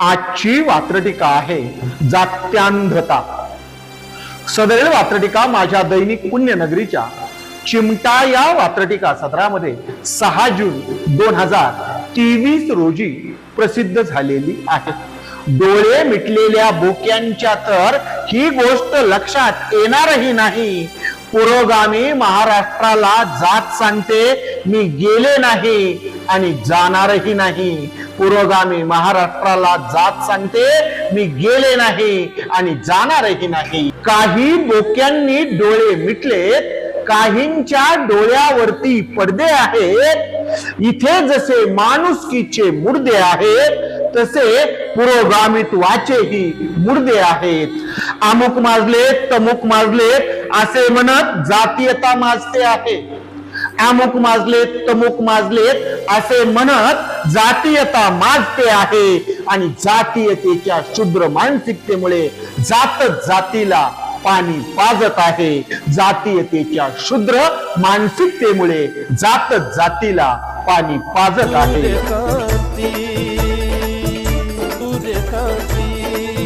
आजची वात्रटिका आहे जात्यांधता सदैव वात्रटिका माझ्या दैनिक पुण्यनगरीच्या चिमटा या वात्रटिका सत्रामध्ये सहा जून दोन हजार तेवीस रोजी प्रसिद्ध झालेली आहे. डोळे मिटलेल्या बोक्यांच्या तर ही गोष्ट लक्षात येणारही नाही. पुरोगामी महाराष्ट्राला जात सांगते मी गेले नाही आणि जाणारही नाही. पुरोगामी महाराष्ट्राला जात सांगते मी गेले नाही आणि जाणारही नाही. काही बोक्यांनी डोळे मिटलेत काहींच्या डोळ्यावरती पडदे आहेत. इथे जसे माणुसकीचे मुर्दे आहेत तसे पुरोगामित्वाचेही मुर्दे आहेत. अमुक माजलेत तमुक माजलेत असे म्हणत जातीयता माजते आहे. अमुक माजलेत तमुक माजलेत असे म्हणत जातीयता माजते आहे. आणि जातीयतेच्या शुद्र मानसिकतेमुळे जात जातीला पाणी पाजत आहे. जातीयतेच्या शुद्र मानसिकतेमुळे जात जातीला पाणी पाजत आहे.